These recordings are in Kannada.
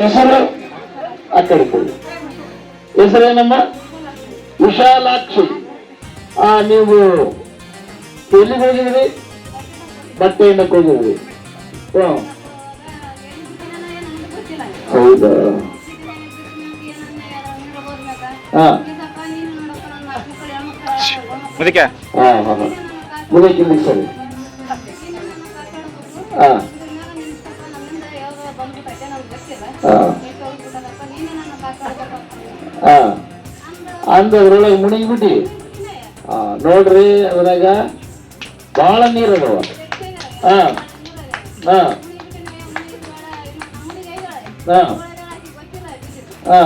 ಹೆಸರು ಆ ಕಡೆ ಹೆಸರೇನಮ್ಮ? ವಿಶಾಲಾಕ್ಷಿ. ಆ ನೀವು ಎಲ್ಲಿಗೆ ಹೋಗಿದ್ರಿ? ಬಟ್ಟೆಯಿಂದ ಹೋಗಿದ್ರಿ ಹ್ಮ್. ಹೌದಾ? ಹಾ. ಮುದಕ್ಕೆ ಹಾ ಹಾ ಮುದಕ್ಕೆ ಸರಿ. ಹಾ. ಹಾ. ಹಾ. ಅಂದ್ರೊಳಗೆ ಮುಳುಗಿಬಿಟ್ಟಿ ಹಾ ನೋಡ್ರಿ ಅದ್ರಾಗ ಬಹಳ ನೀರು ಅದಾವ ಹಾ. ಹಾ. ಹಾ. ಹಾ.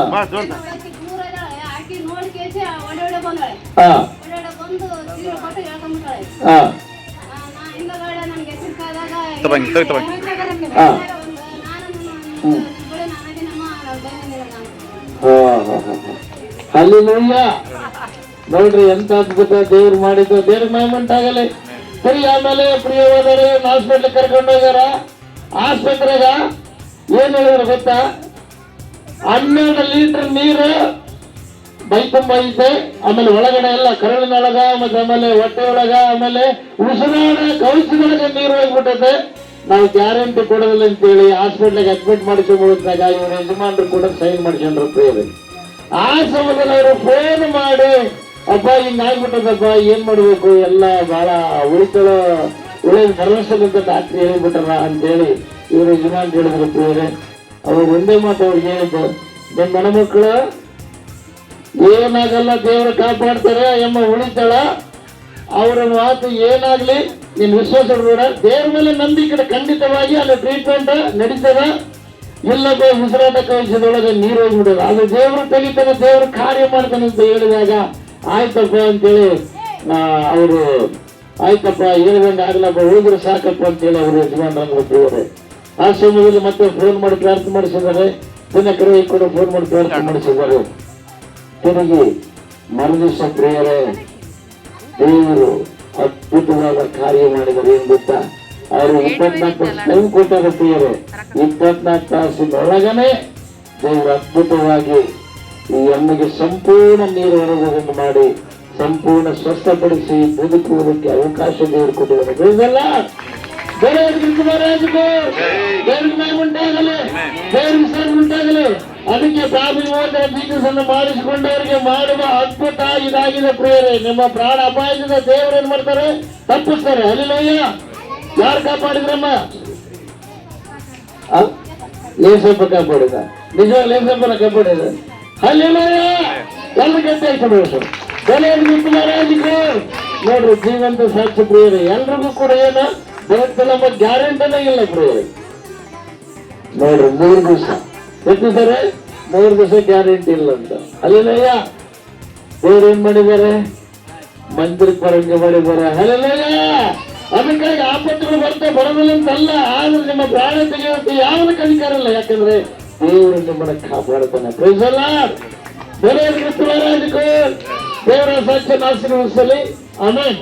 ಹಾಂ. ಹಾಂ. ಹಾ. ಹಲ್ಲಿಲೂಯ್ಯ ನೋಡ್ರಿ ಎಂತ ಅದ್ಭುತ ದೇವ್ರು ಮಾಡಿದ್ದು. ದೇವ್ರ ಮೈಮೆಂಟ್ ಆಗಲಿ ಸರಿ, ಆಮೇಲೆ ಪ್ರಿಯವಾದರೆ ಹಾಸ್ಪಿಟ್ಲ್ ಕರ್ಕೊಂಡು ಹೋಗ್ಯಾರ. ಆಸ್ಪತ್ರೆಗ ಏನ್ ಹೇಳಿದ್ರು ಗೊತ್ತಾ? ಹನ್ನೆರಡು ಲೀಟರ್ ನೀರು ಬೈ ತುಂಬ ಐತೆ. ಆಮೇಲೆ ಒಳಗಡೆ ಎಲ್ಲ ಕರಳಿನೊಳಗ, ಮತ್ತೆ ಆಮೇಲೆ ಹೊಟ್ಟೆ ಒಳಗ ಆಮೇಲೆ ಉಸಿರಾಡ ಕೌಸಿನೊಳಗ ನೀರು ಹೋಗ್ಬಿಟ್ಟದೆ ನಾವು ಗ್ಯಾರಂಟಿ ಕೊಡೋದಿಲ್ಲ ಅಂತೇಳಿ ಹಾಸ್ಪಿಟ್ಲಿಗೆ ಅಡ್ಮಿಟ್ ಮಾಡಿಸ್ಕೊಂಡ್ಬಿಡ್ತಾಗ ಇವ್ರ ಯಜಮಾನರು ಕೂಡ ಸೈನ್ ಮಾಡ್ಕೊಂಡ್ರು ಪ್ರೇರಿ ಆ ಸಮಯದಲ್ಲಿ ಅವರು ಫೋನ್ ಮಾಡಿ, ಅಪ್ಪ, ಹಿಂಗ್ ಆಗ್ಬಿಟ್ಟದಪ್ಪ, ಏನ್ ಮಾಡಬೇಕು? ಎಲ್ಲ ಬಹಳ ಉಳಿತಳ ಉಳಿದ ಭರವಸೆಗಿಂತ ಡಾಕ್ಟ್ರ್ ಹೇಳ್ಬಿಟ್ಟಾರ ಅಂತೇಳಿ ಇವರು ಯಜಮಾನ್ ಹೇಳಿದ್ರು ಪ್ರೇರೆ ಅವಾಗ ಒಂದೇ ಮಾತು ಅವ್ರಿಗೆ ಹೇಳಿದ್ದು ನಿಮ್ಮ ಮಣಮಕ್ಕಳು ಏನಾಗಲ್ಲ ದೇವರು ಕಾಪಾಡ್ತಾರೆ ಎಂಬ ಉಳಿತಾಳ. ಅವರ ಮಾತು ಏನಾಗ್ಲಿ? ನೀನ್ ವಿಶ್ವಾಸ ಬೇಡ ದೇವ್ರ ಮೇಲೆ ನಂಬಿಕೆ ಖಂಡಿತವಾಗಿ ಅಲ್ಲಿ ಟ್ರೀಟ್ಮೆಂಟ್ ನಡೀತದ. ಇಲ್ಲದ ಉಸಿರಾಟ ಕಳಿಸಿದೊಳಗೆ ನೀರು ಹೋಗ್ಬಿಡೋದು. ಅದು ದೇವರು ತೆಗಿತಾನೆ, ದೇವರು ಕಾರ್ಯ ಮಾಡ್ತಾನೆ ಅಂತ ಹೇಳಿದಾಗ, ಆಯ್ತಪ್ಪ ಅಂತೇಳಿ ಅವರು, ಆಯ್ತಪ್ಪ ಹೇಳ್ದಂಗೆ ಆಗ್ಲಪ್ಪ, ಹೋದ್ರೆ ಸಾಕಪ್ಪ ಅಂತೇಳಿ ಅವರು ಯಜಮಾನ್ರಂಗ್ ದೇವರೇ ಆ ಸಮಯದಲ್ಲಿ ಮತ್ತೆ ಫೋನ್ ಮಾಡಿ ಪ್ರಾರ್ಥನೆ ಮಾಡಿಸಿದ್ದಾರೆ. ದಿನಕರು ಕೂಡ ಫೋನ್ ಮಾಡಿ ಪ್ರಾರ್ಥನೆ ಮಾಡಿಸಿದ್ದಾರೆ. ತಿರುಗಿ ಮರುದಿವಸ ಪ್ರಿಯರೇ ದೇವರು ಅದ್ಭುತವಾದ ಕಾರ್ಯ ಮಾಡಿದರು ಏನ್ ಗೊತ್ತಾ ಅವರು ಇಪ್ಪತ್ನಾಲ್ಕು ಟೈಮ್ ಕೊಟ್ಟಾರ ಪ್ರಿಯರೇ ಇಪ್ಪತ್ನಾಲ್ಕು ತಾಸಿನೊಳಗನೆ ದೇವರು ಅದ್ಭುತವಾಗಿ ಈ ಎಮ್ಮೆಗೆ ಸಂಪೂರ್ಣ ನೀರು ಹೊರಗೋಗನ್ನು ಮಾಡಿ ಸಂಪೂರ್ಣ ಸ್ವಸ್ಥಪಡಿಸಿ ಬದುಕುವುದಕ್ಕೆ ಅವಕಾಶ ದೇವರು ಕೊಟ್ಟಿದ್ದಾರೆ. ಬೇರೆ ಬೇರೆ ಬೇರೆ ಉಂಟಾಗಲಿ. ಉಂಟಾಗಲಿ. ಅದಕ್ಕೆ ಪ್ರಾಥಮಿಕವಾದ ದೀಕ್ಷೆಯನ್ನು ಮಾಡಿಸಿಕೊಂಡವರಿಗೆ ಮಾಡುವ ಅದ್ಭುತ ಇದಾಗಿದೆ ಪ್ರಿಯರೇ. ನಿಮ್ಮ ಪ್ರಾಣ ಅಪಾಯದಿಂದ ದೇವರು ಏನ್ ಮಾಡ್ತಾರೆ? ತಪ್ಪಿಸ್ತಾರೆ. ಅಲ್ಲಿಲಯ್ಯ. ಯಾರು ಕಾಪಾಡಿದ್ರಮ್ಮ? ಲೇಸಪ್ಪ ಕಾಪಾಡಿದ. ನಿಜ ಲೇಸಪ್ಪನ ಕಾಪಾಡಿದ. ಅಲ್ಲಿಲಯ್ಯ. ಎಲ್ಲ ಗಂಟೆ ಆಯ್ತು ಬೆಲೆ ಮಹಾರಾಜಿಗೂ ನೋಡ್ರಿ, ಜೀವಂತ ಸಾಕ್ಷಿ ಪ್ರಿಯರೇ. ಎಲ್ರಿಗೂ ಕೂಡ ಏನು? ಬರುತ್ತೆ ನಮ್ಮ ಗ್ಯಾರಂಟಿನೇ ಇಲ್ಲ ಪ್ರಿಯರೇ. ನೋಡ್ರಿ, ಮೂರು ದಿವಸ. ಎಷ್ಟು ಸರ್ ಮೂರು ದಿವಸ ಗ್ಯಾರಂಟಿ ಇಲ್ಲ ಅಂತ ಅಲ್ಲಿನಯ್ಯ ದೇವ್ರು ಏನ್ ಮಾಡಿದ್ದಾರೆ ಮಂದಿರಕ್ಕೆ ಬರಂಗೆ ಮಾಡಿದ್ದಾರೆ ಅಲ್ಲಿನಯ್ಯ ಅದಕ್ಕಾಗಿ ಆಪತ್ತುಗಳು ಬರ್ತಾ ಬರೋದಿಲ್ಲ ಅಂತಲ್ಲ ಆದ್ರೆ ನಿಮ್ಮ ಪ್ರಾಣ ತೆಗೆಯೋಕೆ ಯಾವನ ಅಧಿಕಾರ ಇಲ್ಲ ಯಾಕಂದ್ರೆ ದೇವರು ನಿಮ್ಮನ್ನ ಕಾಪಾಡ್ತಾನೆ ಪ್ರೈಸಲ್ಲ ದೇವರ ಸಾಕ್ಷಿ ಆಶೀರ್ವದಿಸಲಿ ಆಮೇಲೆ